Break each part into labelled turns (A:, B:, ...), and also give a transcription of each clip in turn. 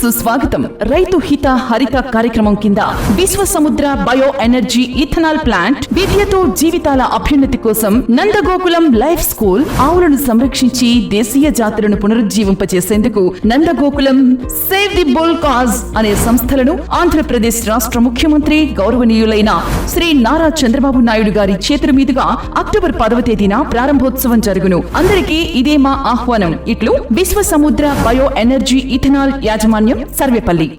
A: సుస్వాగతం రైతు హిత హరిత కార్యక్రమం కింద విశ్వ సముద్ర బయో ఎనర్జీ ఇథనాల్ ప్లాంట్ విద్యతో జీవితాల అభ్యున్నతి కోసం నందగోకులం లైఫ్ స్కూల్ ఆవులను సంరక్షించి దేశీయ జాతులను పునరుజ్జీవింపచేసేందుకు Nandagokulam save the bull cause అనే సంస్థలను ఆంధ్రప్రదేశ్ రాష్ట్ర ముఖ్యమంత్రి గౌరవనీయులైన శ్రీ నారా చంద్రబాబు నాయుడు గారి చేతుల మీదుగా అక్టోబర్ పదవ తేదీన ప్రారంభోత్సవం జరుగును. అందరికీ ఇదే మా ఆహ్వానం. ఇట్లు విశ్వ సముద్ర బయో ఎనర్జీ ఇథనాల్ యాజమాన్యం പടിഞ്ഞു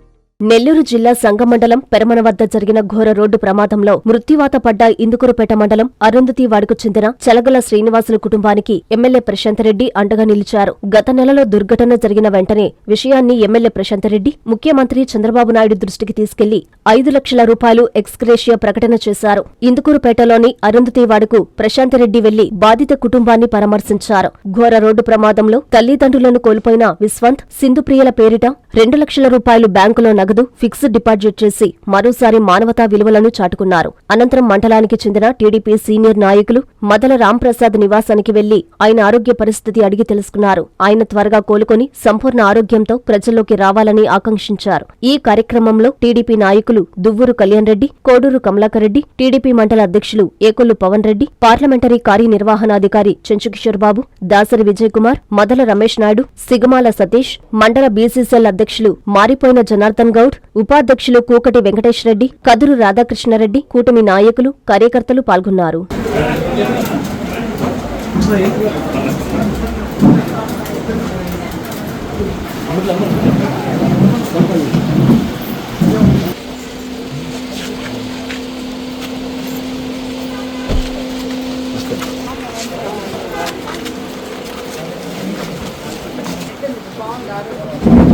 B: నెల్లూరు జిల్లా సంగమండలం పెరమన వద్ద జరిగిన ఘోర రోడ్డు ప్రమాదంలో మృత్యువాత పడ్డ ఇందుకూరుపేట మండలం అరుంధతి వాడకు చెందిన చలగల శ్రీనివాసుల కుటుంబానికి ఎమ్మెల్యే ప్రశాంతరెడ్డి అండగా నిలిచారు. గత నెలలో దుర్ఘటన జరిగిన వెంటనే విషయాన్ని ఎమ్మెల్యే ప్రశాంతరెడ్డి ముఖ్యమంత్రి చంద్రబాబు నాయుడు దృష్టికి తీసుకెళ్ళి ఐదు లక్షల రూపాయలు ఎక్స్గ్రేషియా ప్రకటన చేశారు. ఇందుకూరుపేటలోని అరుంధతి వాడకు ప్రశాంతరెడ్డి వెళ్ళి బాధిత కుటుంబాన్ని పరామర్శించారు. ఘోర రోడ్డు ప్రమాదంలో తల్లిదండ్రులను కోల్పోయిన విశ్వంత్ సింధుప్రియల పేరిట రెండు లక్షల రూపాయలు బ్యాంకులో నగదు ఫిక్స్డ్ డిపాజిట్ చేసి మరోసారి మానవతా విలువలను చాటుకున్నారు. అనంతరం మండలానికి చెందిన టీడీపీ సీనియర్ నాయకులు మదల రాంప్రసాద్ నివాసానికి వెళ్ళి ఆయన ఆరోగ్య పరిస్థితి అడిగి తెలుసుకున్నారు. ఆయన త్వరగా కోలుకొని సంపూర్ణ ఆరోగ్యంతో ప్రజల్లోకి రావాలని ఆకాంక్షించారు. ఈ కార్యక్రమంలో టీడీపీ నాయకులు దువ్వూరు కళ్యాణ్ రెడ్డి కోడూరు కమలాకర్ రెడ్డి టీడీపీ మండల అధ్యక్షులు ఏకొల్లు పవన్ రెడ్డి పార్లమెంటరీ కార్యనిర్వహణాధికారి చెంచుకిషోర్ బాబు దాసరి విజయ్ కుమార్ మదల రమేష్ నాయుడు సిగమాల సతీష్ మండల బీసీసీఎల్ అధ్యక్షులు మారిపోయిన జనార్దన్ గౌడ్ ఉపాధ్యక్షులు కూకటి వెంకటేశ్వరరెడ్డి కదురు రాధాకృష్ణారెడ్డి కూటమి నాయకులు కార్యకర్తలు పాల్గొన్నారు
C: Thank you.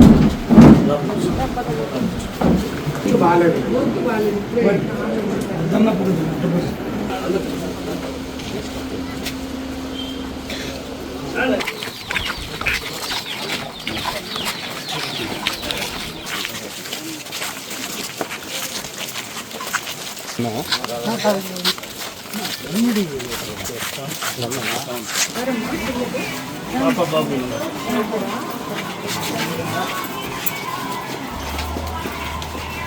C: మంచి నాకు వచ్చి కనపడాలి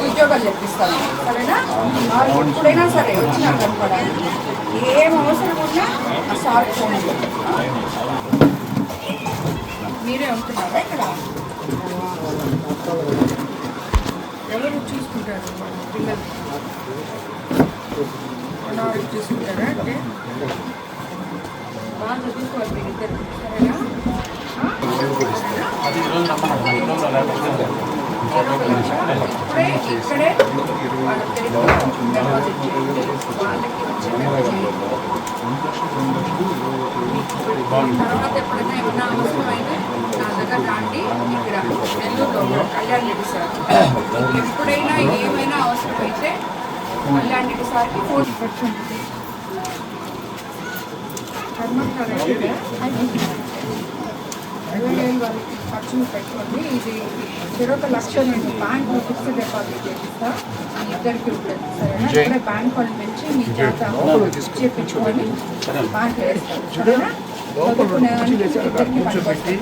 C: ఉద్యోగాలు చెప్పిస్తాను సరేనా? ఎప్పుడైనా సరే వచ్చి కనపడాలి ఏం అవసరం ఉన్నా సార్ ఫోన్ మీరే ఉంటున్నారా ఇక్కడ ఎవరు చూసుకుంటారు పిల్లలు చూసుకుంటారా? అంటే బాగా చదువుకోవాలి మీరు ఇద్దరు. సరేనా? ఇక్కడే తర్వాత ఎప్పుడైనా ఏమైనా అవసరం నా దగ్గర ఇక్కడ నెల్లూరులో కళ్యాణ్ రెడ్డి సార్. ఎప్పుడైనా ఏమైనా అవసరమైతే కళ్యాణ్ రెడ్డి సార్కి ఫోన్ పెట్టండి ఇరవై వేలు వాళ్ళకి ఖర్చులు పెట్టుకోండి ఇది చెరొక లక్ష నేను బ్యాంక్ ఫిక్స్డ్ డిపాజిట్ చేపిస్తా మీ ఇద్దరికి ఉంటుంది సరేనా ఇప్పుడే బ్యాంక్ వాళ్ళు పెంచి మీ చేత చేపించుకొని బ్యాంక్ వేస్తారు సరేనా చదువుకునేదానికి ఇద్దరికి పనికొస్తాయి.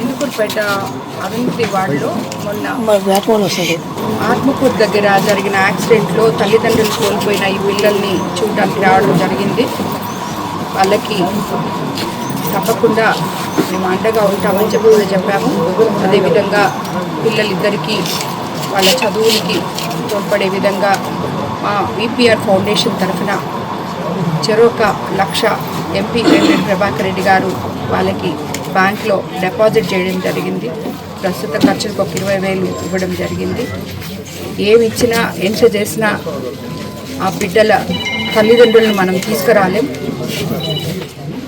C: ఇందుకూరుపేట అవినీతి వార్డులో మొన్న ఆత్మకూరు దగ్గర జరిగిన యాక్సిడెంట్లో తల్లిదండ్రులు కోల్పోయిన ఈ పిల్లల్ని చూడడానికి రావడం జరిగింది. వాళ్ళకి తప్పకుండా మేము అండగా ఉంటామని చెప్పి కూడా చెప్పాము. అదేవిధంగా పిల్లలిద్దరికీ వాళ్ళ చదువులకి తోడ్పడే విధంగా మా విపిఆర్ ఫౌండేషన్ తరఫున చెరొక లక్ష ఎంపీ వెంకట ప్రభాకర్ రెడ్డి గారు వాళ్ళకి బ్యాంక్లో డిపాజిట్ చేయడం జరిగింది. ప్రస్తుత ఖర్చులకు ఒక ఇరవై వేలు ఇవ్వడం జరిగింది. ఏమి ఇచ్చినా ఎంత చేసినా ఆ బిడ్డల తల్లిదండ్రులను మనం తీసుకురాలేం.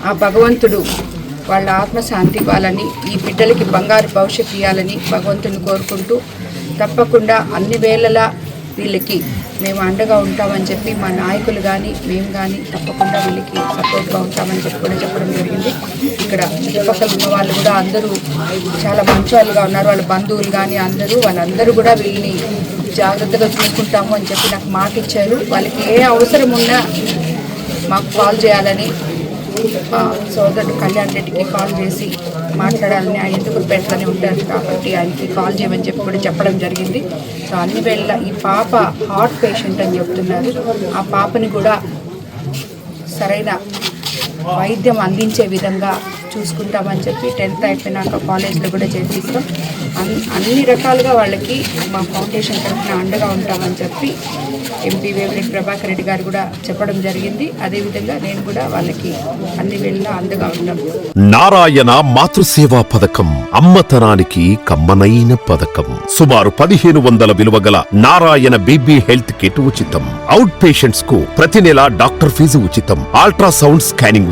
C: ఆ భగవంతుడు వాళ్ళ ఆత్మశాంతి ఇవ్వాలని ఈ బిడ్డలకి బంగారు భవిష్యత్తు ఇవ్వాలని భగవంతుని కోరుకుంటూ తప్పకుండా అన్ని వేళలా వీళ్ళకి మేము అండగా ఉంటామని చెప్పి మా నాయకులు కానీ మేము కానీ తప్పకుండా వీళ్ళకి సపోర్ట్గా ఉంటామని చెప్పి కూడా చెప్పడం జరిగింది. ఇక్కడ చుట్టుపక్కల ఉన్న వాళ్ళు కూడా అందరూ చాలా మంచి వాళ్ళుగా ఉన్నారు. వాళ్ళ బంధువులు కానీ అందరూ వాళ్ళందరూ కూడా వీళ్ళని జాగ్రత్తగా చూసుకుంటాము అని చెప్పి నాకు మాట ఇచ్చారు. వాళ్ళకి ఏ అవసరం ఉన్నా మాకు కాల్ చేయాలని సోదరుడు కళ్యాణ్ రెడ్డికి కాల్ చేసి మాట్లాడాలని ఆయన ఎందుకు పెట్టని ఉంటారు కాబట్టి ఆయనకి కాల్ చేయమని చెప్పి కూడా చెప్పడం జరిగింది. సో అన్ని వేళ ఈ పాప హార్ట్ పేషెంట్ అని చెప్తున్నారు. ఆ పాపని కూడా సరైన వైద్యం అందించే విధంగా చూసుకుంటామని చెప్పి టెన్త్ అయిపోయినాక కాలేజ్లో కూడా చేర్పిస్తాం అన్ అన్ని రకాలుగా వాళ్ళకి మా ఫౌండేషన్ తరఫున అండగా ఉంటామని చెప్పి ఎంపీ వేమిరెడ్డి ప్రభాకర్ రెడ్డి గారు కూడా చెప్పడం జరిగింది. అదేవిధంగా నేను కూడా వాళ్ళకి అన్ని వేళలా అండగా ఉంటాను
D: నారాయణ మాతృసేవా పథకం అమ్మతనానికి కమ్మనైన పథకం. సుమారు పదిహేను వందల విలువ గల నారాయణ బీబీ హెల్త్ కిట్ ఉచితం. అవుట్ పేషెంట్స్కు ప్రతి నెల డాక్టర్ ఫీజు ఉచితం. Ultrasound scanning